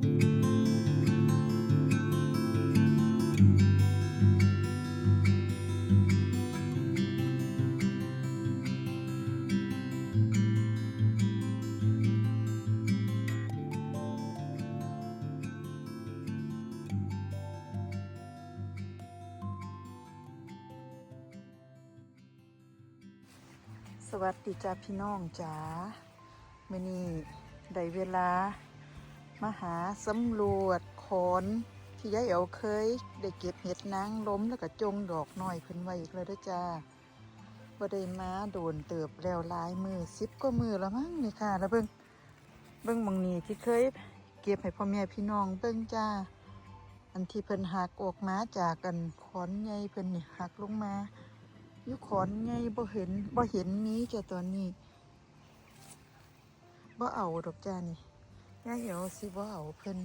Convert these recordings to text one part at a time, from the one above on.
สวัสดีจ้าพี่น้องจ๋ามื่อนี้ได้เวลา มาหาสำรวจขอนที่ยายเอ๋วเคย ได้เก็บเห็ดนางล้มแล้วก็จงดอกน้อยเพิ่นไว้อีกแล้วด้อจ้าบ่ได้มาโดนเติบแล้วลายมือสิบก็มือแล้วมั้งนี่ค่ะ แล้วเบิ่งเบิ่งหมองนี้ที่เคย เก็บให้พ่อแม่พี่น้องเบิ่งจ้า อันที่เพิ่นหักออกมาจากกันขอนใหญ่เพิ่นนี่หักลงมาอยู่ขอนไงบ่เห็นบ่เห็นนี้จ้ะตอนนี้บ่เอาดอกจ้านี่ ย่าเหี่ยวสิบ่เอาเพิ่น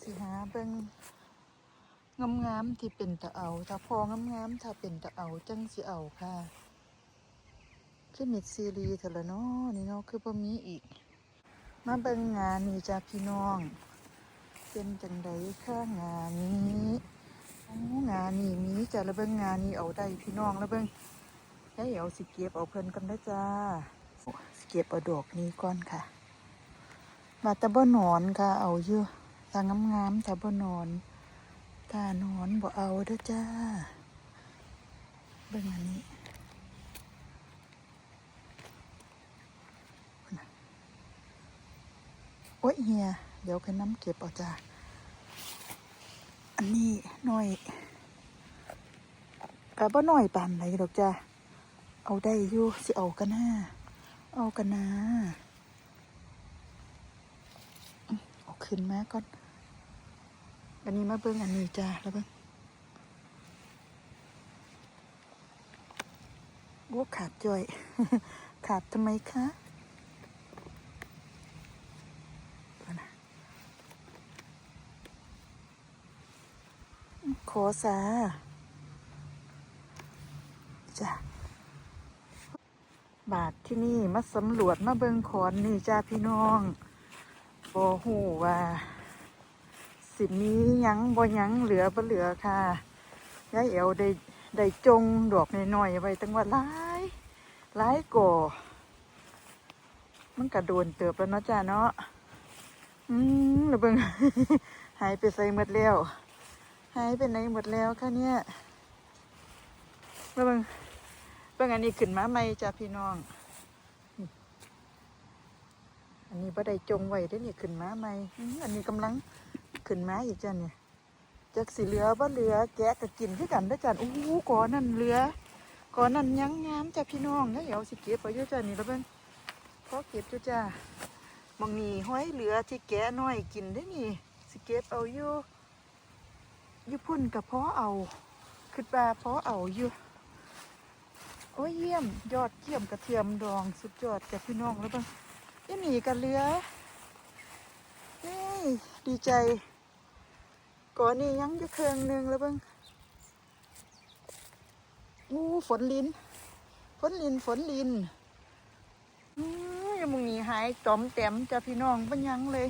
สิหาเบิ่งงามๆที่เป็นตะเอา ถ้าพองามๆถ้าเป็นตะเอาจังสิเอาค่ะคือมิดซีรีส์เถอะละเนาะนี่เนาะคือบ่มีอีก มาเบิ่งงานนี่จ้าพี่น้อง เป็นจังไดค่ะงานนี้งานนี่มีจ้ะแล้วเบิ่งงานนี่เอาได้พี่น้องแล้วเบิ่งให้เอาสิเก็บเอาเพิ่นกันได้จ้าสิเก็บเอาดอกนี้ก่อนค่ะ มาต่บ่หนอนค่ะเอาอยู่ทางงามๆต่บ่หนอนถ้าหนอนบ่เอาเด้อจ้าเบิ่งอันนี้โอ้ยเฮียเดี๋ยวขึ้นน้ำเก็บเอาจ้าอันนี้หน่อยกะบ่หน่อยปานไหนดอกจ้ะเอาได้อยู่สิเอากันนะเอากันนะอืมเอา ขึ้นมาก่อน อันนี้มาเบิ่งอันนี้จ้าแล้วเบิ่งโอ้ขาดจ่อย ขาดทำไมคะเอานะขอสาจ้ะบาทที่นี่มาสำรวจมาเบิงขอนนี่จ้าพี่น้อง บอหูว่า สิมียังบ่ยังเหลือบ่เหลือค่ะยายเอวได้ได้จงดอกน้อยๆไว้ตั้งว่าหลายหลายก่อมันกระโดนเติบแล้วเนาะจ้าเนาะอืมแล้วเบิงหายไปใส่หมดแล้วหายไปไหนหมดแล้วค่ะเนี่ยเบิ่งเบิ่งอันนี้ขึ้นมาใหม่จ้ะพี่น้องนี่อั นนี้บ่ได้จงไว้เด้อนี่ยขึ้นมาใหม่อันนี้กำลังขึ้นมาอีกจ้ะเนี่ยจักสิเหลือบ่เหลือแกะก็กินคือกันเด้จ้ะโอ้โหก่อนนั่นเหลือก่อนนั่นยังงามจ้ะพี่น้องแล้วเดี๋ยวสิเก็บเอาอยู่จ้ะนี่แล้วเบิ่งพอเก็บอยู่จ้ะบางนี่ห้อยเหลือที่แกะน้อยกินได้นี่สิเก็บเอาอยู่ญี่ปุ่นกับเพาะเอาคือปลาเพาะเอาอยู่โอ้ยเยี่ยมยอดเยี่ยมกระเทียมดองสุดยอดกับพี่น้องแล้วบ้าง ยังหนีกันเรือเฮ้ยดีใจก่อนนี้ยังจะเครื่องหนึ่งแล้วเบ้งงูฝนลินฝนลินฝนลินอยังมึงหนีหายจอมแต้มจะพี่น้องปัญญังเลย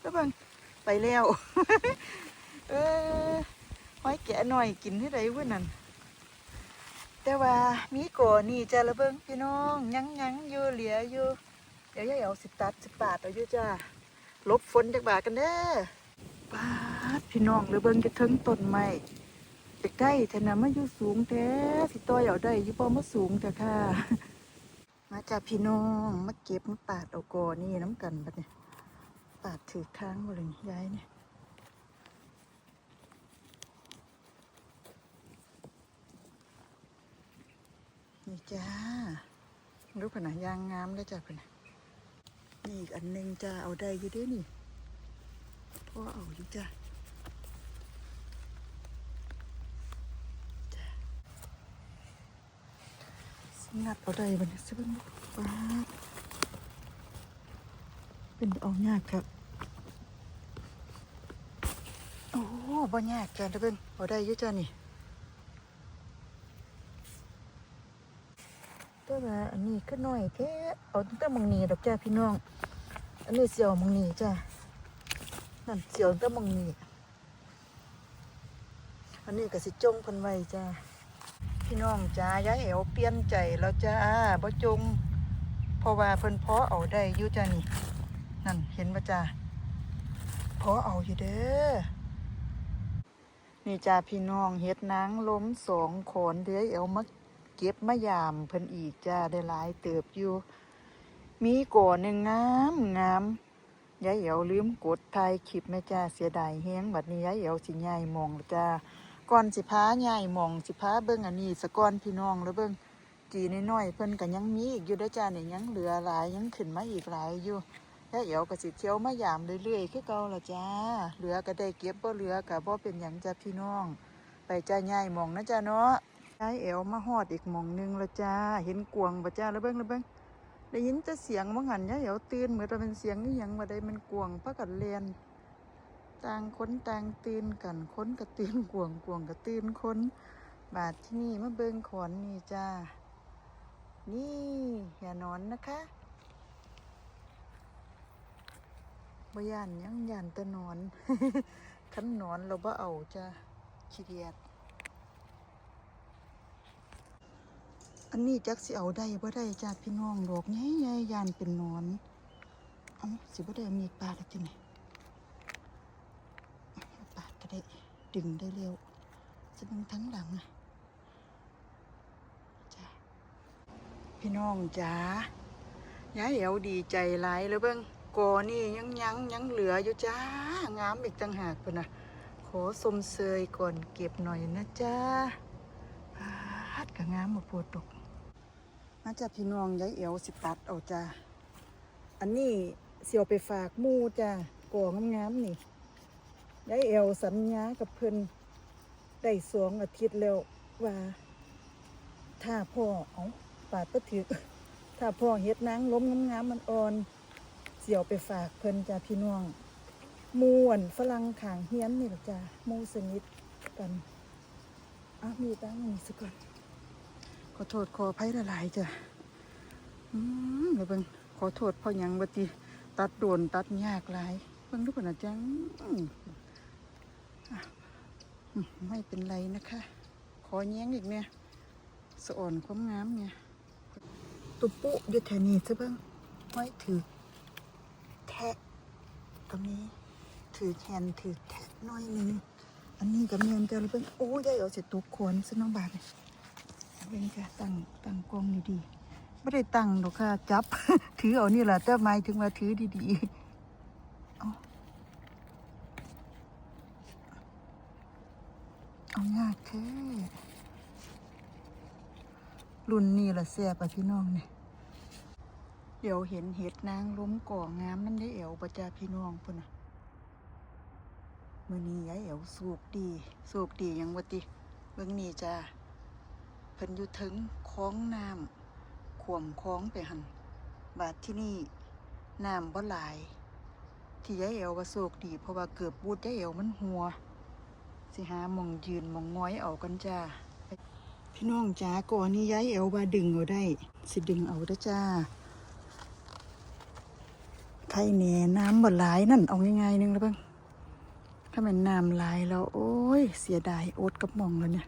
แล้วเบ้งไปแล้วเออห้อยแกะหน่อยกินให้ได้เว้ยนั่นแต่ว่ามีก่อนี่จ้าละเบิ้งพี่น้อง ยังยังอยู่เหลืออยู่ เดี๋ยวยายเอาสิตัดสิบาทเอาอยู่จ้าลบฝนจากบาทกันเด้อบาดพี่น้องละเบิ้งจะถึงต้นไม้เด็กได้แต่นะมาอยู่สูงแท้สิต้อยเอาได้อยู่บ่มาสูงแต่ค่ะ มาจ้าพี่น้องมาเก็บมาปาดเอาก่อนี่น้ำกันบัดเนี่ยปาดถือค้างหมดเลยยายเนี่ยนี่จ้ารูปผนะยางงามเลยจ้าผนะนี่ อีกอันหนึ่งจ้าเอาได้อยู่ด้วยนี่พ่อเอาอยู่จ้าจ้าสงัดเอาได้บันนี้สิเป็นป้าเป็นเอายากครับ โอ้บ่ยากจ้าเด้อเบิ่งเอาได้อยู่จ้านี่ แต่ว่าอันนี้ก็น้อยแค่เอาตั้งแต่มองนีดอกจ้าพี่น้อง อันนี้เสียวมองนีจ้านั่นเสียวแต่มองนีอันนี้ก็สิจงพันไว้จ้าพี่น้องจ้ายายเอวเปลี่ยนใจแล้วจ้าบ่จงเพราะว่าเพิ่นเพาะเอาได้อยู่จ้านี่ นั่นเห็นบ่จ้าเพาะเอาอยู่เด้อนี่จ้าพี่น้องเฮ็ดนางล้มสองขอนเดือยเอามา เก็บมายามเพิ่นอีกจ้าได้หลายเติบอยู่ มีก่อนหนึ่งงามงามยายเอ๋วลืมกดถ่ายคลิปแม่จ้าเสียดายแฮงบัดนี้ยายเอ๋วสิย้ายหมองจ้าก่อนสิพาย้ายหมองสิพาเบิ่งอันนี้สะก่อนพี่น้องแล้วเบิ่งจีน้อยๆเพิ่นก็ยังมีอีกอยู่เด้จ้าเนี่ยยังเหลือหลายยังขึ้นมาอีกหลายอยู่ยายเอ๋วก็สิเที่ยวมายามเรื่อยๆคือเก่าละจ้า เหลือก็ได้เก็บบ่เหลือก็บ่เป็นหยังจ้าพี่น้อง ไปจ้าใหญ่มองนะจ้าเนาะ ยายเอวมาฮอดอีกหมองหนึงแล้วจ้า เห็นกวงบ่จ้าแล้วเบิ่งแล้วเบิ่งได้ยินแต่เสียงบ่หันยายเอ๋วตื่นเหมือนว่าเป็นเสียงอีหยังบ่ได้มันกวงพากันเรียนต่างคนต่างตื่นกันคนก็ตื่นกวงกวงก็ตื่นคนบาดที่นี่มาเบิ่งขอนนี่จ้า นี่อย่านอนนะคะบ่ย่านยังย่านแต่นอนคันนอนเราบ่เอาจ้ะขี้เกียจ อันนี้จักสิเอาได้บ่ได้จ้ะพี่น้องดอกใหญ่ๆย่านเป็นนอนเอาสิบ่ได้มีดปาดแล้วจังได๋ปาก็ได้ดึงได้เร็วจะเบิ่งทั้งหลังอะจ้ะพี่น้องจ๋ายายเอวดีใจหลายเลยเบิ่งกอนี่ยังยังยังเหลืออยู่จ้างามอีกต่างหากพุ่นนะขอสมเสยก่อนเก็บหน่อยนะจ้าพัดกับงามมาปวดตก มาจ้าพี่น้องยายเอวสิตัดเอาจ้าอันนี้เสียวไปฝากมูจ้ากองงามๆนี่ยายเอวสัญญากับเพิ่นได้สองอาทิตย์แล้วว่า ถ้าพ่อเอาปาดก็ถือถ้าพ่อเฮ็ดนางล้มงามๆมันอ่อน เสียวไปฝากเพิ่นจ้าพี่น้องมูวันฝรั่งขางเฮียนนี่แหละจ้ามูสนิทกันอะมีตั้งนี่สักก่อน อโทษขออภัยหลายๆจ้ะอืมเดี๋ยวเบิ่งขอโทษพ่อยังบัติตัดโดนตัดยากหลายเบิ่งทุกคนนะจังไม่เป็นไรนะคะ ขอแย้งอีกเนี่ยสะอ่อนความงามเนี่ยตุปุ๊อยู่แถวนี้ซะเบิ่งไว้ถือแทะตรงนี้ถือแขนถือแทะน้อยนึงอันนี้กับเมียนจะเลยเป็นโอ้ยายเอาเสร็จตุกขวนซะน้องบาทเลย เป็นค่ะตั้งตั้งกล้องดีๆไม่ได้ตั้งหรอกค่ะ จับ ถือเอานี่แหละแต่หมายถึงว่าถือดีๆเอาเอายากแค่รุ่นนี้ละแซ่บอะพี่น้องเนี่ยเดี๋ยวเห็นเห็ดนางล้มก่องามนั่นได้เอวประจาพี่น้องพุ่นน่ะมื่อนี้ยายเอวสูกดี สูกดียังวะติเบิ่งนี่จ้า พิ่นอยู่ถึงคลองน้ำขวมคลองไปหันบาดที่นี่น้ำบ่หลาย ที่ยายเอวว่าโศกดี เพราะว่าเกือบบูดยายเอวมันหัว สิหามองยืนมองง้อยเอากันจ้าพี่น้องจ้าก่อนนี้ยายเอวว่าดึงเอาได้ สิดึงเอาเด้จ้าไข่แหน่น้ำบ่หลายนั่นเอาง่ายๆนึงแล้วเบ้างถ้ามันน้ำหลายแล้ว โอ้ย เสียดายโอดกับมองแล้วเนี่ย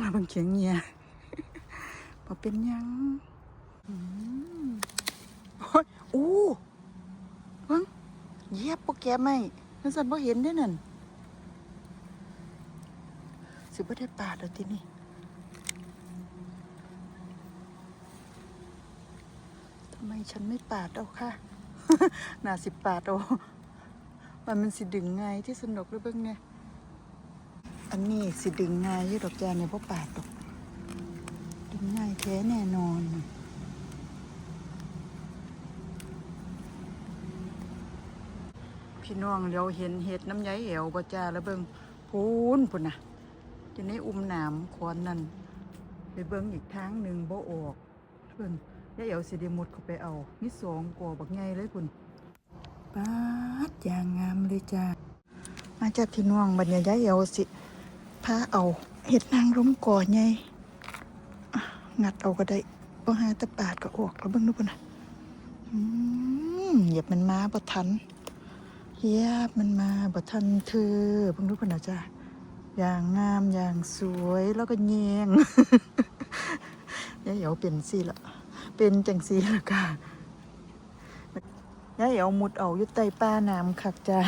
มาเบางเขียงเงีย เป็นยังอืมโอ้ยอู้เบังเยียบโปแกไม่นั่นสันบ่เห็นได้นั่นสิบ่ได้ปาดแล้วทีนี่ทำไมฉันไม่ปาดเอาค่ะ น่าสิปาดเอามันมันสิดึงไงที่สนุกหรือเบิ่งเนี่ยอันนี้สิดึงไงยี่ดอกจานเนี่ยพราะปาดดอก งง่ายแท้แน่นอนพี่น้องเดี๋ยวเห็นเห็ดน้ำใยแอวบ่จ้าแล้วเบิ่งพูนพุ่นน่ะจะในอุ้มหนามคอนนั่นไปเบิ่งอีกทางหนึ่งบ่ออกเบิ่งยายแอวสิด้มุดเข้าไปเอามีสองก่อบักใหญ่เลยพุ่นปาดอย่างงามเลยจ้ามาจากพี่น้องบัดเนี่ยยายแอวสิพาเอาเห็ดนางร่มก่อใหญ่อะ งัดเอาก็ได้บ่หาแตะปาดก็ออกแล้วเบิ่งดูพุ่นน่ะอืมเหยียบมันมาบ่ทันเฮียบมันมาบ่ทันเธอเพิ่งรู้พนนะจ้ะอย่างงามอย่างสวยแล้วก็แยงยายเอ๋วเป็นสิละเป็นจังสีละค่ะยายเอ๋วมุดเอาอยุใต้ป้าน้ำคักจ้า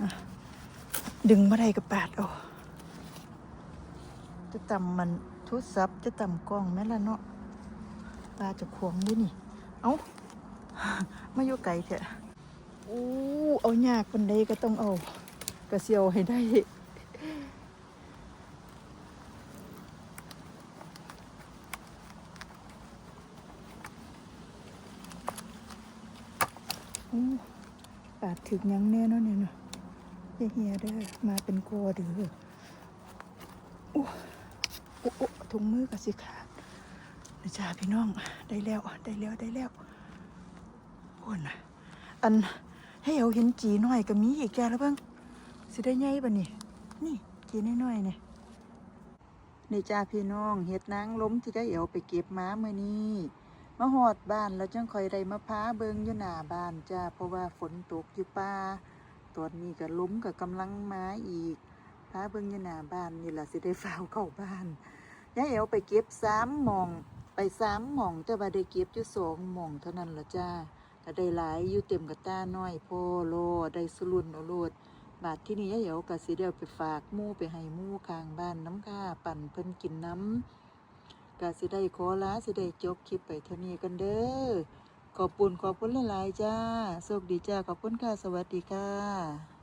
อะดึงมาได้กับปาดเอาจะตำมัน ทุซับจะตำกล้องแม่ละเนาะปลาจะควงด้วยนี่ เอ้ามาอยู่ไกลเถอะอู้เอายากคนใดก็ต้องเอา กระเซียวให้ได้อู้ปาดถึกยังแน่เนอนเนี่ยเนาะเฮียเฮียเด้อมาเป็นโกเด้ออู้อู้อู้ ถุงมือกับสิขาดนะจ้าพี่น้องได้แล้วได้แล้วได้แล้วโอ้น่ะอันให้เอาเห็นจีน้อยก็มีอีกแกแล้วเบ้างสิได้ใหญ่ปะนี่นี่จีน้อยๆเนี่ยนี่จ้าพี่น้องเห็ดนางล้มที่ได้เอวไปเก็บม้าเมื่อนี้มาหอดบ้านแล้วจังคอยได้มาพ้าเบิงอยู่หน้าบ้านจ้าเพราะว่าฝนตกอยู่ป่าตอนนี้ก็ล้มกับกำลังม้าอีก พาเบิงอยู่หน้าบ้านนี่แหละสิได้ฝ้าวเข้าบ้านยายเอวไปเก็บสามหมองไปสามหม่องแต่ว่าได้เก็บอยู่สองหม่องเท่านั้นละจ้าก็ได้หลายอยู่เต็มกระต้าน้อยโพโลได้สลุนโอโลดบาทที่นี่ยายเอ๋วก็สิเดียวไปฝากมู่ไปให้มู่ข้างบ้านน้ำค่าปั่นเพิ่นกินน้ำก็สิได้ขอลาสิได้จบคลิปไปเท่านี้กันเด้อขอบคุณขอบคุณหลายๆจ้าโชคดีจ้าขอบคุณค่ะสวัสดีค่ะ